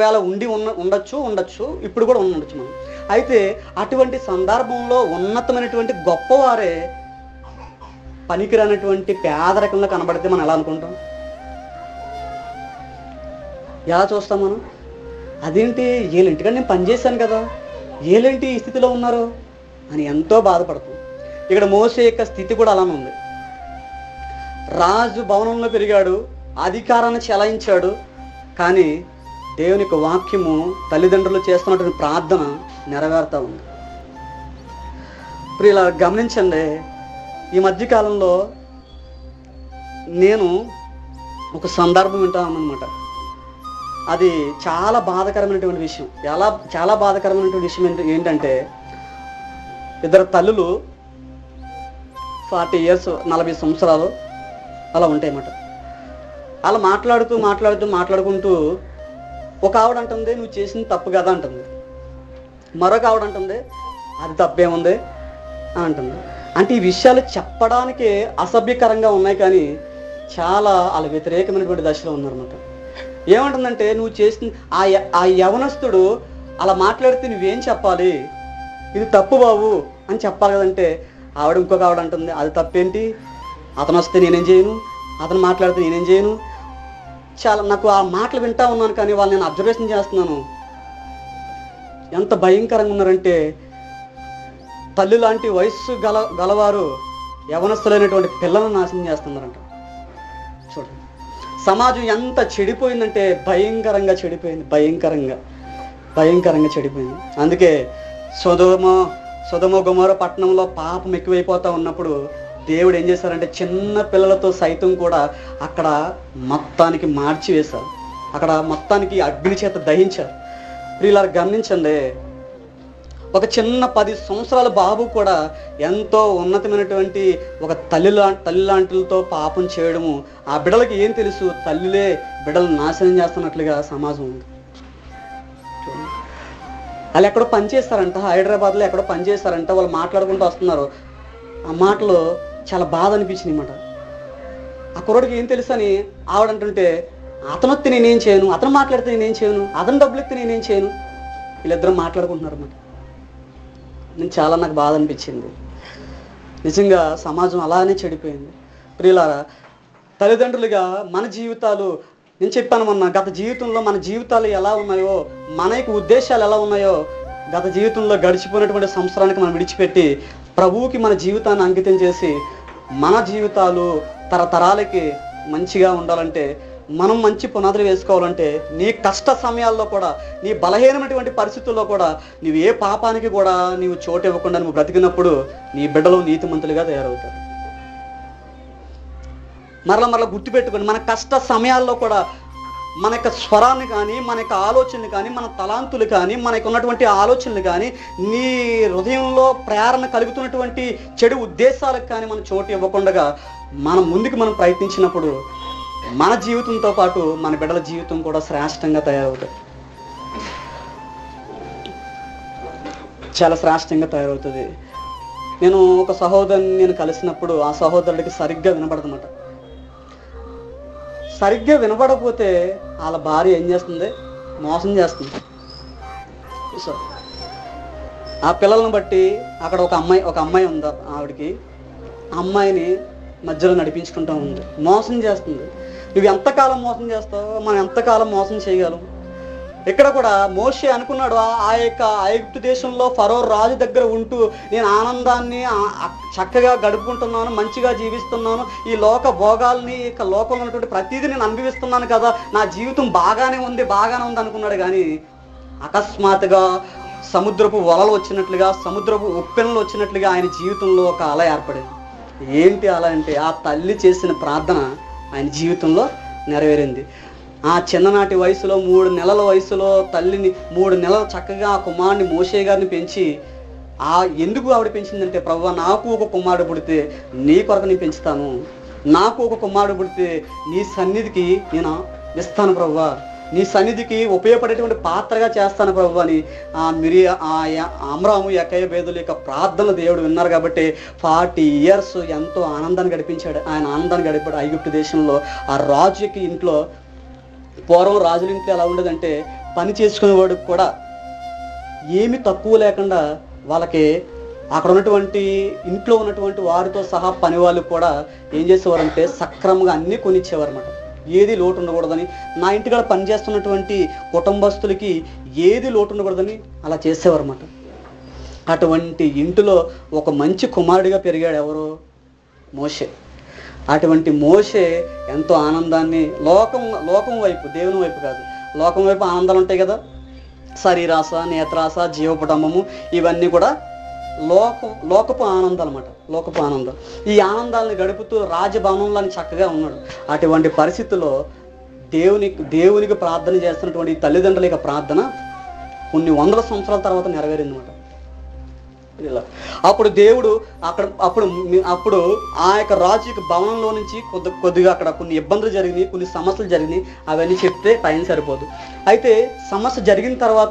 వేళ ఉండి ఉన్న ఉండొచ్చు ఉండొచ్చు ఇప్పుడు కూడా ఉండొచ్చు మనం. అయితే అటువంటి సందర్భంలో ఉన్నతమైనటువంటి గొప్పవారే పనికిరానటువంటి పేదరికంలో కనబడితే మనం ఎలా అనుకుంటాం? ఎలా చూస్తాం మనం? అదేంటి వీళ్ళ నేను పనిచేశాను కదా ఏలేంటి ఈ స్థితిలో ఉన్నారు అని ఎంతో బాధపడతాం. ఇక్కడ మోసే యొక్క స్థితి కూడా అలానే ఉంది. రాజు భవనంలో పెరిగాడు అధికారాన్ని చెలాయించాడు కానీ దేవుని యొక్క వాక్యము తల్లిదండ్రులు చేస్తున్నటువంటి ప్రార్థన నెరవేరుతూ ఉంది. ఇప్పుడు ఇలా గమనించండి ఈ మధ్యకాలంలో నేను ఒక సందర్భం వింటాను అది చాలా బాధాకరమైనటువంటి విషయం. ఎలా చాలా బాధాకరమైనటువంటి విషయం ఏంటంటే ఇద్దరు తల్లులు ఫార్టీ ఇయర్స్ నలభై సంవత్సరాలు అలా ఉంటాయి అన్నమాట అలా మాట్లాడుతూ మాట్లాడుతూ మాట్లాడుకుంటూ ఒక ఆవిడ అంటుంది నువ్వు చేసింది తప్పు కదా అంటుంది. మరొక ఆవిడ అంటుంది అది తప్పేముంది అని అంటుంది. అంటే ఈ విషయాలు చెప్పడానికి అసభ్యకరంగా ఉన్నాయి కానీ చాలా వాళ్ళ వ్యతిరేకమైనటువంటి దశలో ఉన్నారన్నమాట. ఏమంటుందంటే నువ్వు చేసిన ఆ ఆ యవనస్తుడు అలా మాట్లాడితే నువ్వేం చెప్పాలి? ఇది తప్పు బాబు అని చెప్పాలి కదంటే ఆవిడ ఇంకొక ఆవిడ అంటుంది అది తప్పేంటి? అతను వస్తే నేనేం చేయను? అతను మాట్లాడితే నేనేం చేయను? చాలా నాకు ఆ మాటలు వింటా ఉన్నాను కానీ వాళ్ళు నేను అబ్జర్వేషన్ చేస్తున్నాను. ఎంత భయంకరంగా ఉన్నారంటే తల్లి లాంటి వయస్సు గల గలవారు యవనస్తులైనటువంటి పిల్లలను నాశనం చేస్తున్నారంట. చూడండి. సమాజం ఎంత చెడిపోయిందంటే భయంకరంగా చెడిపోయింది భయంకరంగా భయంకరంగా చెడిపోయింది. అందుకే సుధమ సుధమ గుమర పట్టణంలో పాపం ఎక్కువైపోతా ఉన్నప్పుడు దేవుడు ఏం చేశారంటే చిన్న పిల్లలతో సైతం కూడా అక్కడ మొత్తానికి మార్చి వేశారు అక్కడ మొత్తానికి అగ్ని చేత దహించారు. ప్రియులారు గమనించండి ఒక చిన్న పది సంవత్సరాల బాబు కూడా ఎంతో ఉన్నతమైనటువంటి ఒక తల్లి లా తల్లి లాంటితో పాపం చేయడము ఆ బిడ్డలకి ఏం తెలుసు? తల్లిలే బిడలు నాశనం చేస్తున్నట్లుగా సమాజం ఉంది. వాళ్ళు ఎక్కడో పనిచేస్తారంట హైదరాబాద్లో ఎక్కడో పనిచేస్తారంట వాళ్ళు మాట్లాడుకుంటూ వస్తున్నారు. ఆ మాటలు చాలా బాధ అనిపించింది అనమాట ఆ కుర్రోడికి ఏం తెలుసు అని ఆవిడ అంటుంటే అతను వస్తే నేనేం చేయను అతను మాట్లాడితే నేనేం చేయను అతను డబ్బులు ఇస్తే నేనేం చేయను. వీళ్ళిద్దరూ మాట్లాడుకుంటున్నారు అన్నమాట. నేను చాలా నాకు బాధ అనిపించింది. నిజంగా సమాజం అలానే చెడిపోయింది. ప్రియులారా తల్లిదండ్రులుగా మన జీవితాలు నేను చెప్పాను మొన్న గత జీవితంలో మన జీవితాలు ఎలా ఉన్నాయో మన యొక్క ఉద్దేశాలు ఎలా ఉన్నాయో గత జీవితంలో గడిచిపోయినటువంటి సంవత్సరానికి మనం విడిచిపెట్టి ప్రభువుకి మన జీవితాన్ని అంకితం చేసి మన జీవితాలు తరతరాలకి మంచిగా ఉండాలంటే మనం మంచి పునాదులు వేసుకోవాలంటే నీ కష్ట సమయాల్లో కూడా నీ బలహీనమైనటువంటి పరిస్థితుల్లో కూడా నీవు ఏ పాపానికి కూడా నీవు చోటు ఇవ్వకుండా నువ్వు బ్రతికినప్పుడు నీ బిడ్డలు నీతిమంతులుగా తయారవుతారు. మరలా మరలా గుర్తుపెట్టుకోండి మన కష్ట సమయాల్లో కూడా మన యొక్క స్వరాన్ని కానీ మన యొక్క ఆలోచనలు కానీ మన తలాంతులు కానీ మనకు ఉన్నటువంటి ఆలోచనలు కానీ నీ హృదయంలో ప్రేరణ కలుగుతున్నటువంటి చెడు ఉద్దేశాలకు కానీ మనం చోటు ఇవ్వకుండా మనం ముందుకు మనం ప్రయత్నించినప్పుడు మన జీవితంతో పాటు మన బిడ్డల జీవితం కూడా శ్రేష్టంగా తయారవుతుంది. చాలా శ్రేష్టంగా తయారవుతుంది. నేను ఒక సహోదరుని నేను కలిసినప్పుడు ఆ సహోదరుడికి సరిగ్గా వినబడదన్నమాట. సరిగ్గా వినపడకపోతే వాళ్ళ భార్య ఏం చేస్తుంది? మోసం చేస్తుంది. సో ఆ పిల్లలను బట్టి అక్కడ ఒక అమ్మాయి ఒక అమ్మాయి ఉంది ఆవిడకి. అమ్మాయిని మధ్యలో నడిపించుకుంటూ ఉంది. మోసం చేస్తుంది. నువ్వు ఎంతకాలం మోసం చేస్తావో మనం ఎంతకాలం మోసం చేయగలం? ఇక్కడ కూడా మోషే అనుకున్నాడు ఆ- యొక్క ఐగుప్తు దేశంలో ఫరో రాజు దగ్గర ఉంటూ నేను ఆనందాన్ని చక్కగా గడుపుకుంటున్నాను మంచిగా జీవిస్తున్నాను ఈ లోక భోగాల్ని ఇక లోకంలో ఉన్నటువంటి ప్రతిదీ నేను అనుభవిస్తున్నాను కదా నా జీవితం బాగానే ఉంది బాగానే ఉంది అనుకున్నాడు. కానీ అకస్మాత్తుగా సముద్రపు వలలు వచ్చినట్లుగా సముద్రపు ఉప్పెనలు వచ్చినట్లుగా ఆయన జీవితంలో ఒక అల ఏర్పడింది. ఏంటి అల అంటే ఆ తల్లి చేసిన ప్రార్థన ఆయన జీవితంలో నెరవేరింది. ఆ చిన్ననాటి వయసులో మూడు నెలల వయసులో తల్లిని మూడు నెలలు చక్కగా ఆ కుమారుని మోషే గారిని పెంచి ఆ ఎందుకు ఆవిడ పెంచిందంటే ప్రభావ నాకు ఒక కుమారుడు పుడితే నీ కొరకు నేను పెంచుతాను. నాకు ఒక కుమారుడు పుడితే నీ సన్నిధికి నేను ఇస్తాను ప్రభు నీ సన్నిధికి ఉపయోగపడేటువంటి పాత్రగా చేస్తాను ప్రభు అని ఆ మిరి ఆ అమరాము ఎక్కయ్య భేదుల యొక్క ప్రార్థనలు దేవుడు విన్నారు కాబట్టి ఫార్టీ ఇయర్స్ ఎంతో ఆనందాన్ని గడిపించాడు. ఆయన ఆనందాన్ని గడిపాడు ఐగుప్తు దేశంలో. ఆ రాజుకి ఇంట్లో పూర్వం రాజుల ఇంట్లో ఎలా ఉండేదంటే పని చేసుకునేవాడికి కూడా ఏమి తక్కువ లేకుండా వాళ్ళకి అక్కడ ఉన్నటువంటి ఇంట్లో ఉన్నటువంటి వారితో సహా పని వాళ్ళు కూడా ఏం చేసేవారంటే సక్రమంగా అన్నీ కొనిచ్చేవారన్నమాట. ఏది లోటు ఉండకూడదని నా ఇంటికాడ పనిచేస్తున్నటువంటి కుటుంబస్తులకి ఏది లోటు ఉండకూడదని అలా చేసేవారన్నమాట. అటువంటి ఇంటిలో ఒక మంచి కుమారుడిగా పెరిగాడు ఎవరు? మోషే. అటువంటి మోసే ఎంతో ఆనందాన్ని లోకం లోకం వైపు దేవుని వైపు కాదు లోకం వైపు ఆనందాలు ఉంటాయి కదా? శరీరాస నేత్రాస జీవపటమము ఇవన్నీ కూడా లోకం లోకపు ఆనందాలు అనమాట లోకపు ఆనందం. ఈ ఆనందాలను గడుపుతూ రాజభవనంలో చక్కగా ఉన్నాడు. అటువంటి పరిస్థితుల్లో దేవుని దేవునికి ప్రార్థన చేస్తున్నటువంటి తల్లిదండ్రుల యొక్క ప్రార్థన కొన్ని వందల సంవత్సరాల తర్వాత నెరవేరింది అనమాట ఇలా. అప్పుడు దేవుడు అక్కడ అప్పుడు అప్పుడు ఆ యొక్క రాజు యొక్క భవనంలో నుంచి కొద్ది కొద్దిగా అక్కడ కొన్ని ఇబ్బందులు జరిగినాయి కొన్ని సమస్యలు జరిగినాయి అవన్నీ చెప్తే టైం సరిపోదు. అయితే సమస్య జరిగిన తర్వాత